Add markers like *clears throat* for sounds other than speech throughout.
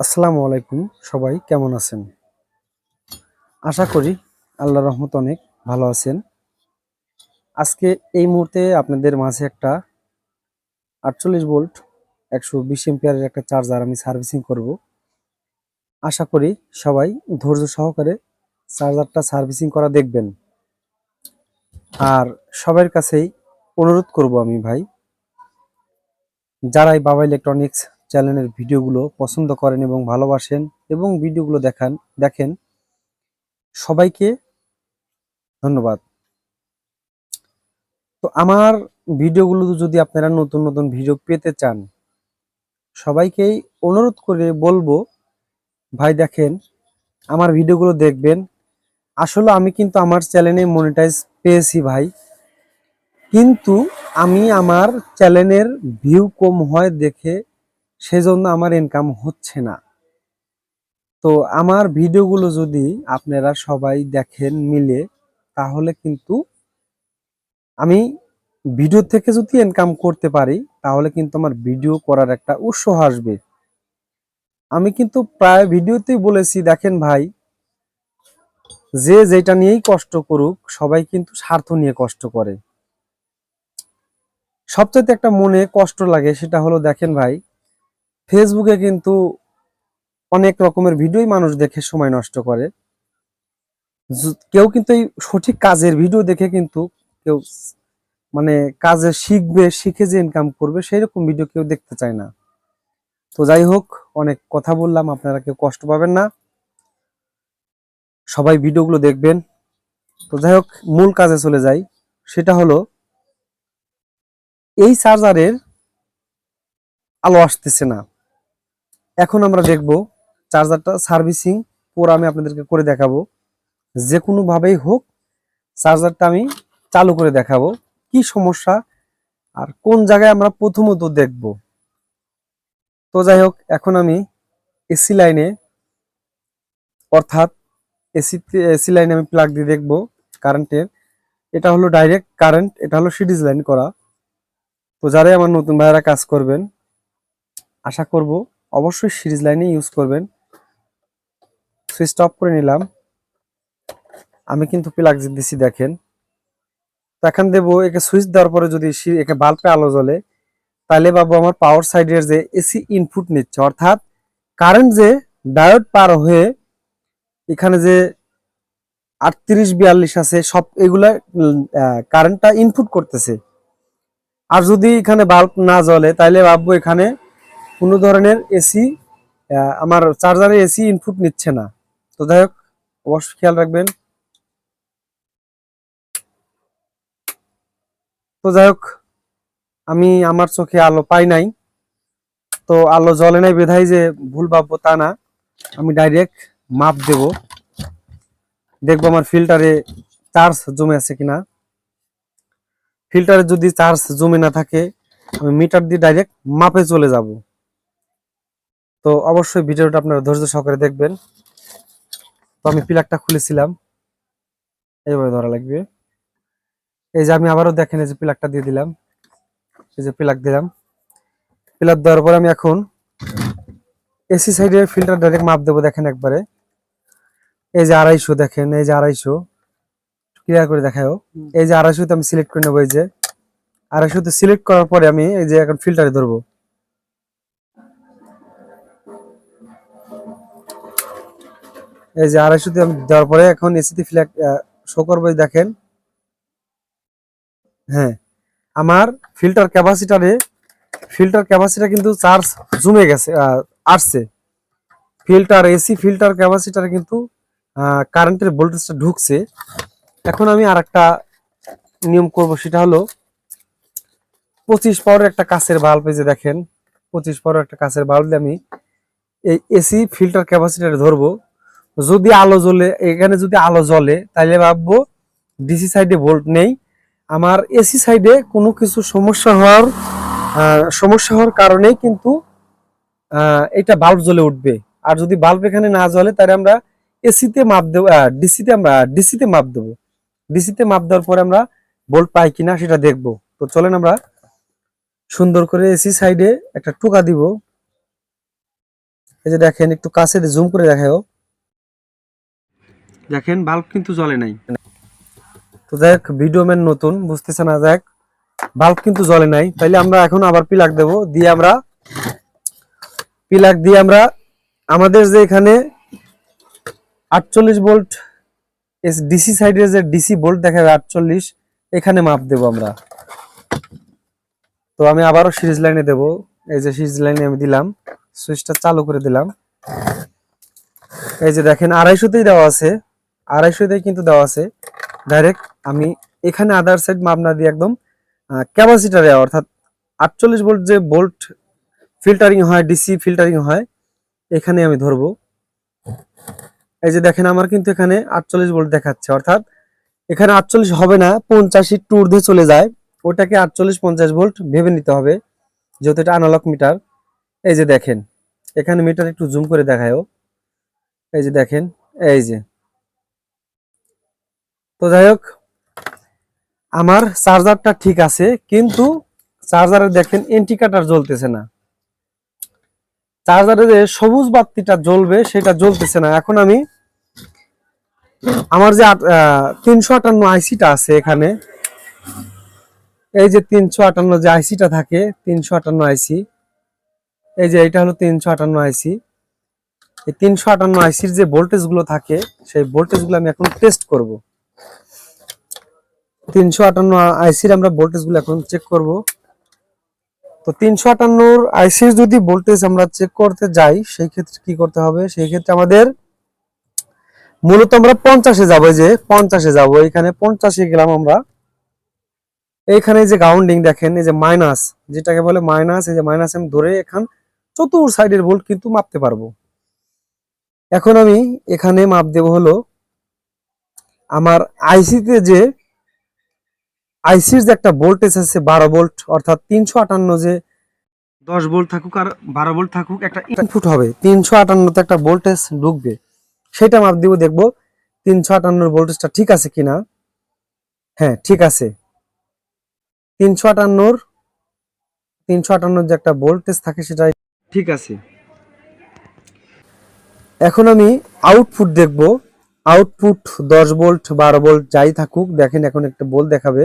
আসসালামু আলাইকুম সবাই, কেমন আছেন? আশা করি আল্লাহ রহমত অনেক ভালো আছেন। আজকে এই মুহূর্তে আপনাদের মাঝে একটা আটচল্লিশ ভোল্ট, একশো বিশ এম্পিয়ারের একটা চার্জার আমি সার্ভিসিং করব। আশা করি সবাই ধৈর্য সহকারে চার্জারটা সার্ভিসিং করা দেখবেন। আর সবার কাছেই অনুরোধ করব আমি ভাই, যারাই বাবা ইলেকট্রনিক্স চ্যানেলের ভিডিওগুলো পছন্দ করেন এবং ভালোবাসেন এবং ভিডিওগুলো দেখান, দেখেন, সবাইকে ধন্যবাদ। তো আমার ভিডিওগুলো যদি আপনারা নতুন নতুন ভিডিও পেতে চান সবাইকেই অনুরোধ করে বলব, ভাই দেখেন, আমার ভিডিওগুলো দেখবেন। আসলে আমি কিন্তু আমার চ্যানেলে মনিটাইজ পেয়েছি ভাই, কিন্তু আমি আমার চ্যানেলের ভিউ কম হয় দেখে সেজন্য আমার ইনকাম হচ্ছে না। তো আমার ভিডিওগুলো যদি আপনারা সবাই দেখেন মিলে, তাহলে কিন্তু আমি ভিডিও থেকে যদি ইনকাম করতে পারি, তাহলে কিন্তু আমার ভিডিও করার একটা উৎসাহ আসবে। আমি কিন্তু প্রায় ভিডিওতেই বলেছি, দেখেন ভাই, যে যেটা নিয়েই কষ্ট করুক, সবাই কিন্তু স্বার্থ নিয়ে কষ্ট করে। সবচেয়ে একটা মনে কষ্ট লাগে, সেটা হলো, দেখেন ভাই ফেসবুকে কিন্তু অনেক রকমের ভিডিওই মানুষ দেখে সময় নষ্ট করে। কেউ কিন্তু এই সঠিক কাজের ভিডিও দেখে কিন্তু কেউ মানে কাজে শিখবে, শিখে যে ইনকাম করবে সেই রকম ভিডিও কেউ দেখতে চায় না। তো যাই হোক, অনেক কথা বললাম, আপনারা কেউ কষ্ট পাবেন না। সবাই ভিডিওগুলো দেখবেন। তো যাই হোক, মূল কাজে চলে যাই। সেটা হলো, এই চার্জারের আলো আসতেছে না। এখন আমরা দেখব চার্জারটা সার্ভিসিং পুরো আমি আপনাদেরকে করে দেখাবো। যে কোনোভাবেই হোক, চার্জারটা আমি চালু করে দেখাবো। কি সমস্যা আর কোন জায়গায় আমরা প্রথমত দেখব? তো যাই হোক, এখন আমি এসি লাইনে, অর্থাৎ এসি এসি লাইনে আমি প্লাগ দিয়ে দেখব কারেন্টের। এটা হলো ডাইরেক্ট কারেন্ট এটা হলো সিরিজ লাইন করা। তো যারাই আমার নতুন ভাইয়েরা কাজ করবেন, আশা করব অবশ্যই সিরিজ লাইনে ইউজ করবেন। সুইচ অফ করে নিলাম। আমি কিন্তু প্লাগ দিচ্ছি দেখেন। তো এখন দেবো, একে সুইচ দেওয়ার পরে যদি একে বাল্বে আলো জ্বলে, তাহলে বাবু আমার পাওয়ার সাইডের যে এসি ইনপুট নিচ্ছে। অর্থাৎ কারেন্ট যে ডায়োড পার হয়ে এখানে যে আটত্রিশ, বিয়াল্লিশ আছে, সব এগুলা কারেন্টটা ইনপুট করতেছে। আর যদি এখানে বাল্ব না জ্বলে, তাহলে ভাববো এখানে কোনো ধরনের এসি আমার চার্জারে এসি ইনপুট নিচ্ছে না। তো যাই হোক, অবশ্যই খেয়াল রাখবেন। তো যাই হোক, আমি আমার চোখে আলো পাই নাই। তো আলো জ্বলে নাই বেধাই যে ভুল ভাববো তা না। আমি ডাইরেক্ট মাপ দেব। দেখব আমার ফিল্টারে চার্জ জমে আছে কিনা। ফিল্টারে যদি চার্জ জমে না থাকে, আমি মিটার দিয়ে ডাইরেক্ট মাপে চলে যাব। তো অবশ্যই ভিডিওটা আপনারা ধৈর্য সহকারে দেখবেন। তো আমি প্লাগটা খুলেছিলাম। এইভাবে ধরা লাগবে। এই যে আমি আবারও দেখেন এই যে প্লাগটা দিয়ে দিলাম। এই যে প্লাগ দিলাম। প্লাগ দেওয়ার পর আমি এখন এসি সাইডে ফিল্টার ডাইরেক্ট মাপ দেবো দেখেন একবারে। এই যে আড়াইশো দেখেন এই যে আড়াইশো। ক্লিয়ার করে দেখাও। এই যে আড়াইশোতে আমি সিলেক্ট করে নেব এই যে। আড়াইশোতে সিলেক্ট করার পরে আমি এই যে এখন ফিল্টারে ধরবো। এই যে আড়াইশোতে আমি দেওয়ার পরে এখন এসিতে ফ্ল্যাগ শো করব দেখেন। হ্যাঁ আমার ফিল্টার ক্যাপাসিটারে ফিল্টার ক্যাপাসিটার কিন্তু চার্জ জমে গেছে আসছে। ফিল্টার এসি ফিল্টার ক্যাপাসিটারে কিন্তু কারেন্টের ভোল্টেজটা ঢুকছে। এখন আমি আর একটা নিয়ম করব, সেটা হলো, পঁচিশ পাওয়ারের একটা কাছের বাল্ব এই যে দেখেন, পঁচিশ পাওয়ারের একটা কাছের বাল্ব দিয়ে আমি এই এসি ফিল্টার ক্যাপাসিটারে ধরবো। যদি আলো জ্বলে, এখানে যদি আলো জ্বলে তাহলে ভাববো ডিসি সাইডে ভোল্ট নেই। আমার এসি সাইডে কোনো কিছু সমস্যা হওয়ার সমস্যা হওয়ার কারণেই কিন্তু এটা বাল্ব জ্বলে উঠবে। আর যদি বাল্ব এখানে না জ্বলে তাহলে আমরা এসিতে মাপ দেবো ডিসিতে আমরা ডিসিতে মাপ দেবো। ডিসিতে মাপ দেওয়ার পরে আমরা ভোল্ট পাই কিনা সেটা দেখব। তো চলেন আমরা সুন্দর করে এসি সাইডে একটা টোকা দিব। এই যে দেখেন, একটু কাছে জুম করে দেখাও দেখেন বাল্ব কিন্তু জ্বলে নাই। তো দেখ ভিডিও ম্যান নতুন, বুঝতেছে না দেখ বাল্ব কিন্তু জ্বলে নাই। তাইলে আমরা এখন আবার পিলাক দেব, দিয়ে আমরা পিলাক দিয়ে আমরা আমাদের যে এখানে আটচল্লিশ ভোল্ট ডিসি সাইডের যে ডিসি ভোল্ট দেখাবে আটচল্লিশ, এখানে মাপ দেব আমরা। তো আমি আবারও সিরিজ লাইনে দেব, এই যে সিরিজ লাইনে আমি দিলাম সুইচটা চালু করে দিলাম। এই যে দেখেন, আড়াইশোতেই দেওয়া আছে। আড়াইশোতেই কিন্তু দেওয়া আছে। ডাইরেক্ট আমি এখানে আদার সাইড মাপ না দিয়ে একদম ক্যাপাসিটারে অর্থাৎ আটচল্লিশ ভোল্ট যে বোল্ট ফিল্টারিং হয় ডিসি ফিল্টারিং হয়, এখানে আমি ধরবো। এই যে দেখেন আমার কিন্তু এখানে আটচল্লিশ ভোল্ট দেখাচ্ছে, অর্থাৎ এখানে আটচল্লিশ হবে না পঞ্চাশি টু ঊর্ধ্বে চলে যায়। ওটাকে আটচল্লিশ পঞ্চাশ ভোল্ট ভেবে নিতে হবে, যেহেতু এটা আনালগ মিটার এই যে দেখেন, এখানে মিটার একটু জুম করে দেখায়ও। এই যে দেখেন, এই যে। তো যাই হোক, আমার চার্জারটা ঠিক আছে, কিন্তু চার্জারে দেখেন ইন্ডিকেটার জ্বলতেছে না। চার্জারে যে সবুজ বাতিটা জ্বলবে, সেটা জ্বলতেছে না। এখন আমি আমার যে তিনশো আটান্ন আইসিটা আছে এখানে, এই যে তিনশো আটান্ন যে আইসিটা থাকে, তিনশো আটান্ন আইসি, এই যে এটা হলো তিনশো আটান্ন আইসি। এই তিনশো আটান্ন আইসির যে ভোল্টেজগুলো থাকে, সেই ভোল্টেজগুলো আমি এখন টেস্ট করব। তিনশো আটান্ন আইসির আমরা ভোল্টেজগুলো এখন চেক করব। তো তিনশো আটান্নর আইসির যদি ভোল্টেজ আমরা চেক করতে যাই, সেই ক্ষেত্রে কি করতে হবে? সেই ক্ষেত্রে আমাদের মূলত আমরা পঞ্চাশে যাব যে, পঞ্চাশে যাব। এখানে পঞ্চাশে গেলাম আমরা। এইখানে যে গ্রাউন্ডিং দেখেন, এই যে মাইনাস যেটাকে বলে মাইনাস এই যে মাইনাস আমি ধরে এখান চতুর সাইডের ভোল্ট কিন্তু মাপতে পারব। এখন আমি এখানে মাপ দেব হলো, আমার আইসিতে যে আইসির যে একটা ভোল্টেজ আছে বারো ভোল্ট অর্থাৎ তিনশো আটান্ন যে দশ ভোল্ট থাকুক আর বারো ভোল্ট থাকুক একটা ইনপুট হবে। তিনশো আটান্নতে একটা ভোল্টেজ ঢুকবে। সেটা মাপ দিব দেখব তিনশো আটান্নর ভোল্টেজটা ঠিক আছে কিনা। হ্যাঁ ঠিক আছে। তিনশো আটান্নর তিনশো আটান্নর যে একটা ভোল্টেজ থাকে সেটা ঠিক আছে। এখন আমি আউটপুট দেখব। আউটপুট দশ ভোল্ট বারো ভোল্ট যাই থাকুক দেখেন এখন একটা ভোল্ট দেখাবে।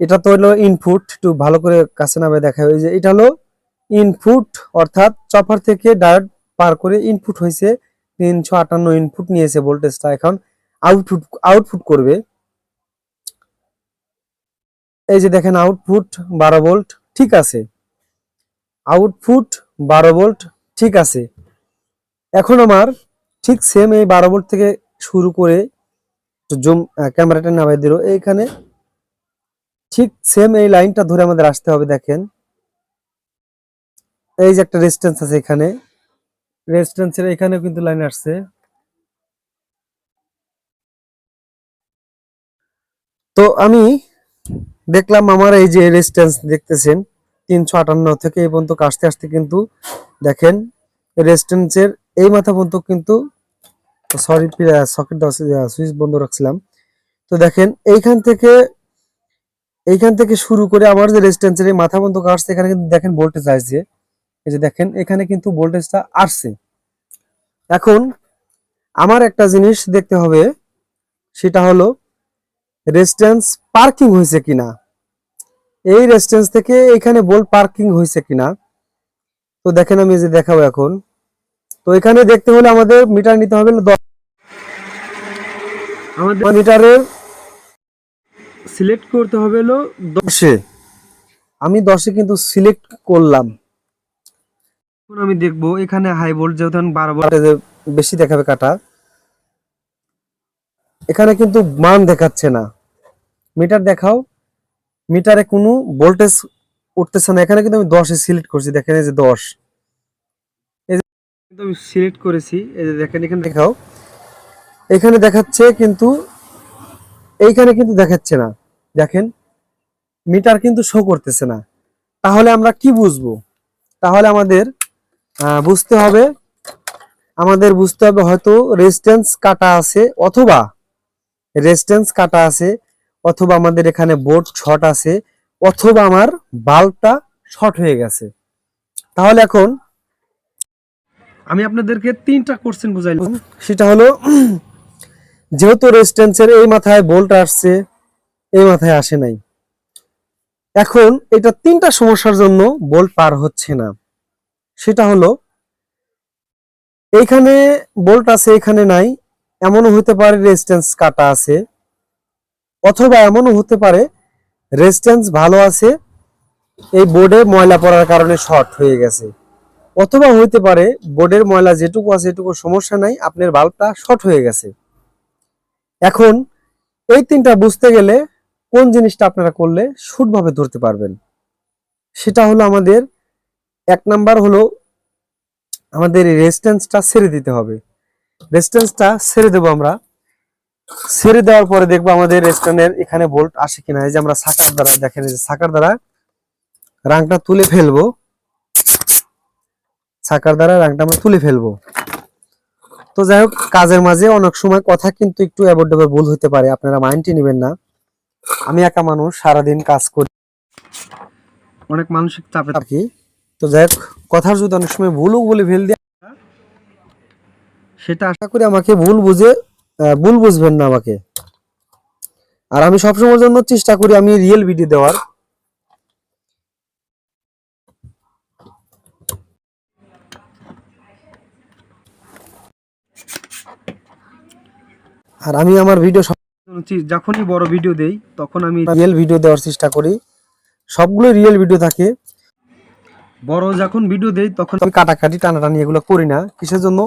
এটা তো হলো ইনপুট একটু ভালো করে কাছে নামে দেখাবে এই যে এটা হলো ইনপুট অর্থাৎ চপার থেকে ডায়োড পার করে ইনপুট হয়েছে। তিনশো আটান্ন ইনপুট নিয়েছে ভোল্টেজটা এখন। আউটপুট আউটপুট করবে। এই যে দেখেন আউটপুট বারো ভোল্ট ঠিক আছে। আউটপুট বারো ভোল্ট ঠিক আছে। এখন আমার ঠিক সেম এই বারো ভোল্ট থেকে শুরু করে জুম ক্যামেরাটা নামাই দিল। এইখানে ঠিক সেম এই লাইনটা ধরে আমাদের আসতে হবে, দেখেন। এই যে একটা রেজিস্ট্যান্স আছে এখানে। রেজিস্ট্যান্সের এখানেও কিন্তু লাইন আসছে। তো আমি দেখলাম আমার এই যে রেজিস্ট্যান্স দেখতেছেন, তিনশো আটান্ন থেকে এই পর্যন্ত আসতে আসতে কিন্তু দেখেন রেজিস্ট্যান্সের এই মাথা পর্যন্ত কিন্তু সরি সকেট সুইচ বন্ধ রাখছিলাম। তো দেখেন, এইখান থেকে এইখান থেকে শুরু করে আমার যে রেজিস্ট্যান্সের এই মাথা বন্ধ আসছে এখানে কিন্তু দেখেন ভোল্টেজ আসছে। এই যে দেখেন, এখানে কিন্তু ভোল্টেজটা আসছে। এখন আমার একটা জিনিস দেখতে হবে, সেটা হলো রেজিস্ট্যান্স পার্কিং হয়েছে কিনা। এই রেজিস্ট্যান্স থেকে এখানে ভোল্ট পার্কিং হয়েছে কিনা। তো দেখেন আমি যে দেখাবো এখন। তো এখানে দেখতে হলে আমাদের মিটার নিতে হবে আমাদের মিটারের সিলেক্ট করতে হবে হলো দশে। আমি দশে কিন্তু সিলেক্ট করলাম। এখন আমি দেখব এখানে হাই ভোল্ট যেহেতু বারো ভোল্টে বেশি দেখাবে কাটা। এখানে কিন্তু মান দেখাচ্ছে না। মিটার দেখাও। মিটারে কোনো ভোল্টেজ উঠতেছে না। এখানে কিন্তু আমি দশে সিলেক্ট করছি। দেখেন এই যে দশ। এই যে কিন্তু আমি সিলেক্ট করেছি। এই যে দেখেন এখানে দেখাও। এখানে দেখাচ্ছে কিন্তু এইখানে কিন্তু দেখাচ্ছে না। দেখেন, মিটার কিন্তু শো করতেছে না। তাহলে আমরা কি বুঝব? তাহলে আমাদের বুঝতে হবে, আমাদের বুঝতে হবে হয়তো রেজিস্ট্যান্স কাটা আছে অথবা রেজিস্ট্যান্স কাটা আছে, অথবা আমাদের এখানে বোর্ড শর্ট আছে, অথবা আমার বাল্বটা শর্ট হয়ে গেছে। তাহলে এখন আমি আপনাদেরকে তিনটা কোশ্চেন বুঝাইলাম সেটা হলো, *clears throat* যেহেতু রেজিস্ট্যান্সের এই মাথায় বোল্ট আসছে এই মাথায় আসে নাই। এখন এটা তিনটা সমস্যার জন্য বোল্ট পার হচ্ছে না। সেটা হলো, এইখানে বোল্ট আছে, এখানে নাই, এমনও হতে পারে রেজিস্ট্যান্স কাটা আছে, অথবা এমনও হতে পারে রেজিস্ট্যান্স ভালো আছে, এই বোর্ডে ময়লা পড়ার কারণে শর্ট হয়ে গেছে। অথবা হইতে পারে বোর্ডের ময়লা যেটুকু আছে, এটুকু সমস্যা নাই, আপনার বাল্বটা শর্ট হয়ে গেছে। এখন এই তিনটা বুঝতে গেলে কোন জিনিসটা আপনারা করলে সুটভাবে ধরতে পারবেন? সেটা হলো আমাদের, এক নাম্বার হলো আমাদের রেজিস্ট্যান্সটা ছেড়ে দিতে হবে। রেজিস্ট্যান্সটা ছেড়ে দেবো আমরা। ছেড়ে দেওয়ার পরে দেখব আমাদের রেজিস্ট্যান্সের এখানে বোল্ট আসে কিনা। এই যে আমরা সাকার দ্বারা, দেখেন এই যে সাকার দ্বারা রাংটা তুলে ফেলব। সাকার দ্বারা রাংটা আমরা তুলে ফেলব। তো যাই হোক, কাজের মাঝে অনেক সময় কথা কিন্তু একটু এবার ভুল হতে পারে। আপনারা মাইন্ডে নেবেন না। আমি একা মানুষ সারাদিন কাজ করি। অনেক মানসিক চাপে থাকি। তো যাই হোক কথার যদি অনেক সময় ভুলও বলে ফেল দিয়ে সেটা আশা করি আমাকে ভুল বুঝে ভুল বুঝবেন না আমাকে। আর আমি সবসময়ের জন্য চেষ্টা করি আমি রিয়েল ভিডিও দেওয়ার। আর আমি আমার ভিডিও যখনই বড় ভিডিও দেই তখন আমি রিয়েল ভিডিও দেওয়ার চেষ্টা করি। সবগুলো রিয়েল ভিডিও থাকে। বড় যখন ভিডিও দেই তখন আমি কাটাকাটি টানাটানি এগুলো করি না। কিসের জন্য?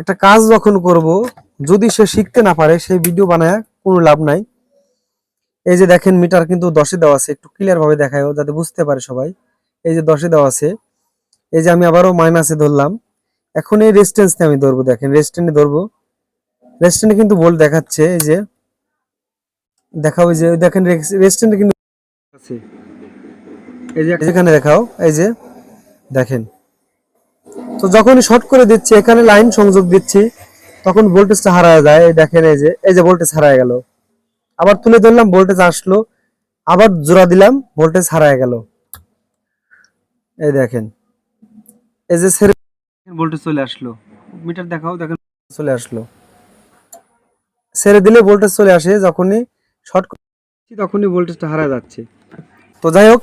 একটা কাজ যখন করব যদি সে শিখতে না পারে সেই ভিডিও বানায় কোনো লাভ নাই। এই যে দেখেন মিটার কিন্তু দশে দেওয়া আছে একটু ক্লিয়ার ভাবে দেখায় যাতে বুঝতে পারে সবাই। এই যে দশে দেওয়া আছে এই যে আমি আবারও মাইনাসে ধরলাম। এখন এই রেজিস্ট্যান্স আমি ধরবো দেখেন রেজিস্ট্যান্টে ধরবো। রেস্টুরেন্টে কিন্তু বোল্ট দেখাচ্ছে এই যে দেখাও এই যে দেখেন রেস্টুরেন্টে কিন্তু আছে। এই যে এখানে দেখাও এই যে দেখেন। তো যখনই শর্ট করে দিচ্ছি এখানে লাইন সংযোগ দিচ্ছি তখন ভোল্টেজটা হারায় যায় দেখেন এই যে এই যে ভোল্টেজ হারায় গেল। আবার তুলে ধরলাম ভোল্টেজ আসলো আবার জোড়া দিলাম ভোল্টেজ হারায় গেল। এই দেখেন। এই যে ভোল্টেজ চলে আসলো। মিটার দেখাও দেখেন চলে আসলো। ছেড়ে দিলে ভোল্টেজ চলে আসে যখনই শর্ট করছি তখনই ভোল্টেজটা হারা যাচ্ছে। তো যাই হোক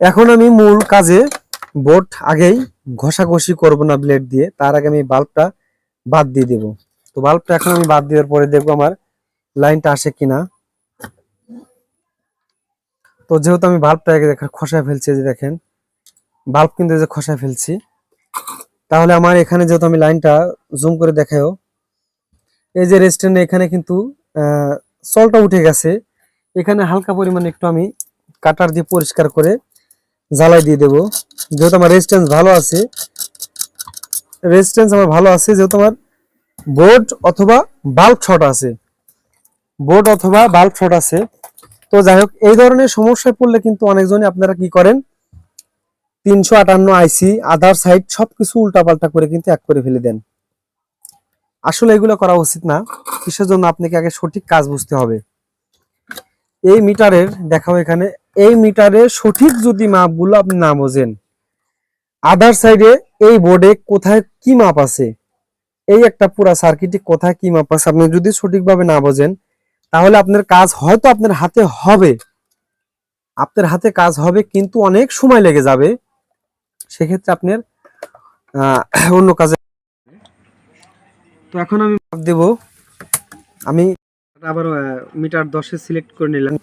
এখন আমি মূল কাজে বোর্ড আগেই ঘষাঘষি করব না ব্লেড দিয়ে তার আগে আমি বাল্বটা বাদ দিয়ে দেব। তো বাল্বটা এখন আমি বাদ দেওয়ার পরে দেখব আমার লাইনটা আসে কিনা। তো যেহেতু আমি বাল্বটা আগে দেখা খসায় ফেলছি যে দেখেন বাল্ব কিন্তু যে খসায় ফেলছি। তাহলে আমার এখানে যেহেতু আমি লাইনটা জুম করে দেখাও এই যে রেস্টুরেন্টে এখানে কিন্তু সলটা উঠে গেছে। এখানে হালকা পরিমাণে একটু আমি কাটার দিয়ে পরিষ্কার করে জ্বালাই দিয়ে দেবো। যেহেতু আমার রেজিস্ট্যান্স ভালো আছে রেজিস্ট্যান্স আমার ভালো আছে, যেহেতু আমার বোর্ড অথবা বাল্ব শর্ট আছে। বোর্ড অথবা বাল্ব শর্ট আছে। তো যাই হোক, এই ধরনের সমস্যায় পড়লে কিন্তু অনেকজনই আপনারা কি করেন, তিনশো আটান্ন আইসি আধার সাইড সবকিছু উল্টাপাল্টা করে কিন্তু এক করে ফেলে দেন। আসলে এগুলো করা উচিত না। কিসের জন্য আপনাকে আগে সঠিক কাজ বুঝতে হবে। এই মিটারের, দেখাও এখানে, এই মিটারে সঠিক যদি মাপগুলো আপনি না বোঝেন আদার সাইডে এই বোর্ডে কোথায় কি মাপ আছে, এই একটা পুরা সার্কিটে কোথায় কি মাপ আছে, আপনি যদি সঠিকভাবে না বোঝেন, তাহলে আপনার কাজ হয়তো আপনার হাতে হবে। আপনার হাতে কাজ হবে, কিন্তু অনেক সময় লেগে যাবে। সেক্ষেত্রে আপনার অন্য কাজে তো এখন আমি মাপ দেব। আমি আবার মিটার দশে সিলেক্ট করে নিলাম।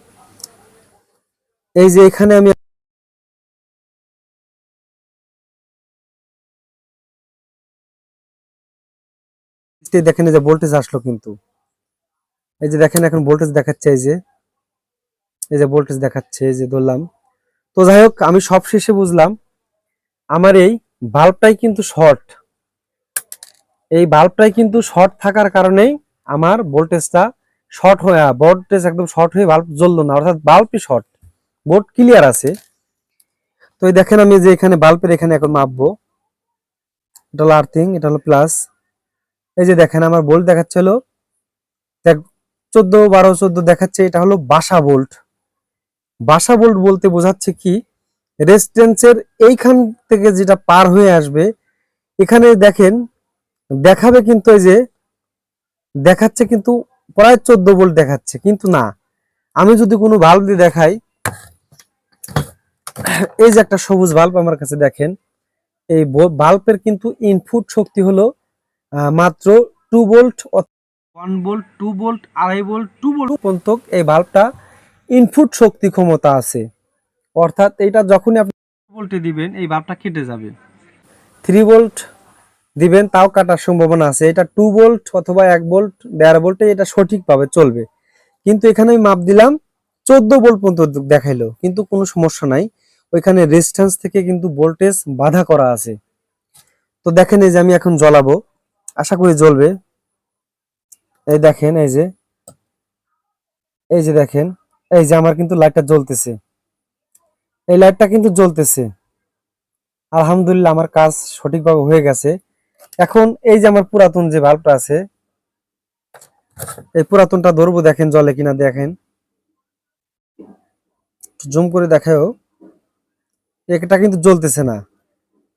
এই যে এখানে আমি দেখেন যে ভোল্টেজ আসলো কিন্তু। এই যে দেখেন, এখন ভোল্টেজ দেখাচ্ছে এই যে। এই যে ভোল্টেজ দেখাচ্ছে, এই যে ধরলাম। তো যাই হোক, আমি সব শেষে বুঝলাম, আমার এই বাল্বটাই কিন্তু শর্ট এই বাল্বটাই কিন্তু শর্ট থাকার কারণেই আমার ভোল্টেজটা শর্ট হয়ে ভোল্টেজ একদম শর্ট হয়ে বাল্ব জ্বললো না, অর্থাৎ বাল্বই শর্ট বোর্ড ক্লিয়ার আছে। তো এই দেখেন আমি যে এখানে বাল্বের এখানে এখন মাপবো। এটা হলো আর্থিং এটা হলো প্লাস এই যে দেখেন আমার বোল্ট দেখাচ্ছে হলো, দেখ, চোদ্দ, বারো, চোদ্দ দেখাচ্ছে, এটা হলো বাসা বোল্ট বাসা বোল্ট বলতে বোঝাচ্ছে কি? রেসিডেন্সের এইখান থেকে যেটা পার হয়ে আসবে, এখানে দেখেন দেখাবে কিন্তু এই যে দেখাচ্ছে কিন্তু প্রায় চোদ্দ ভোল্ট দেখাচ্ছে কিন্তু না। আমি যদি কোনো ভাল্ব দিয়ে দেখাই এই যে একটা সবুজ বাল্ব আমার কাছে দেখেন এই বাল্বের কিন্তু ইনপুট শক্তি হলো মাত্র two volt one volt two volt আড়াই ভোল্ট টু ভোল্ট পর্যন্ত এই বাল্বটা ইনপুট শক্তি ক্ষমতা আছে। অর্থাৎ এটা যখনই আপনি ভোল্টে দিবেন এই বাল্বটা কেটে যাবে। থ্রি ভোল্ট দিবেন, তাও কাটার সম্ভাবনা আছে। এটা টু ভোল্ট অথবা এক ভোল্ট দেড় ভোল্টে এটা সঠিকভাবে চলবে। কিন্তু এখানে আমি মাপ দিলাম, চোদ্দ ভোল্ট পর্যন্ত দেখাইলো, কিন্তু কোনো সমস্যা নাই। ওইখানে রেজিস্ট্যান্স থেকে কিন্তু ভোল্টেজ বাধা করা আছে। তো দেখেন এই যে আমি এখন জ্বলাবো, আশা করি জ্বলবে। এই দেখেন, এই যে এই যে দেখেন, এই যে আমার কিন্তু লাইটটা জ্বলতেছে। এই লাইটটা কিন্তু জ্বলতেছে। আলহামদুলিল্লাহ, আমার কাজ সঠিকভাবে হয়ে গেছে। এখন এই যে আমার পুরাতন যে বাল্বটা আছে, এই পুরাতনটা ধরবো দেখেন জলে কিনা দেখেন। জুম করে দেখাও এটা কিন্তু জ্বলতেছে না।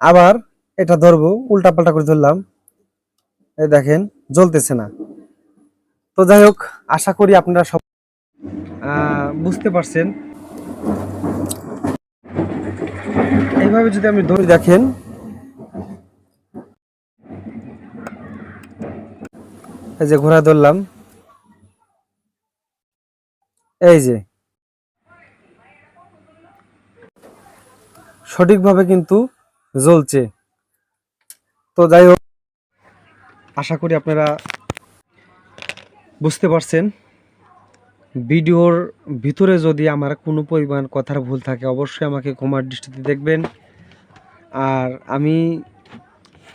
আবার এটা ধরবো উল্টা পাল্টা করে ধরলাম। এই দেখেন, জ্বলতেছে না। তো যাই হোক, আশা করি আপনারা সব বুঝতে পারছেন। এইভাবে যদি আমি ধরে দেখেন এই যে ঘোড়া ধরলাম। এই যে। সঠিকভাবে কিন্তু জ্বলছে। তো যাই হোক, আশা করি আপনারা বুঝতে পারছেন। ভিডিওর ভিতরে যদি আমার কোনো পরিমাণ কথার ভুল থাকে, অবশ্যই আমাকে ক্ষমার দৃষ্টিতে দেখবেন। আর আমি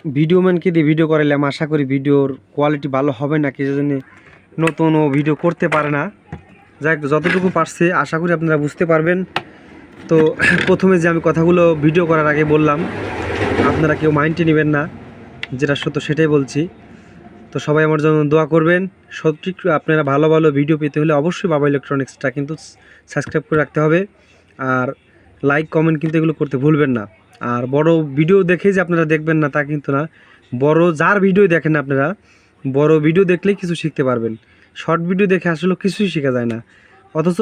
ভিডিও ম্যানকে দিয়ে ভিডিও করাইলাম? আশা করি ভিডিওর কোয়ালিটি ভালো হবে না, কি জন্য নতুন ও ভিডিও করতে পারে না। যাই যতটুকু পারছে, আশা করি আপনারা বুঝতে পারবেন। তো *clears throat* প্রথমে যে আমি কথাগুলো ভিডিও করার আগে বললাম, আপনারা কেউ মাইন্ডে নেবেন না, যেটা সত্য সেটাই বলছি। তো সবাই আমার জন্য দোয়া করবেন। সঠিক আপনারা ভালো ভালো ভিডিও পেতে হলে অবশ্যই বাবা ইলেকট্রনিক্সটা কিন্তু সাবস্ক্রাইব করে রাখতে হবে। আর লাইক কমেন্ট কিন্তু এগুলো করতে ভুলবেন না। আর বড় ভিডিও দেখে যে আপনারা দেখবেন না তা কিন্তু না। বড় যার ভিডিও দেখেন আপনারা, বড় ভিডিও দেখলেই কিছু শিখতে পারবেন। শর্ট ভিডিও দেখে আসলে কিছুই শেখা যায় না। অথচ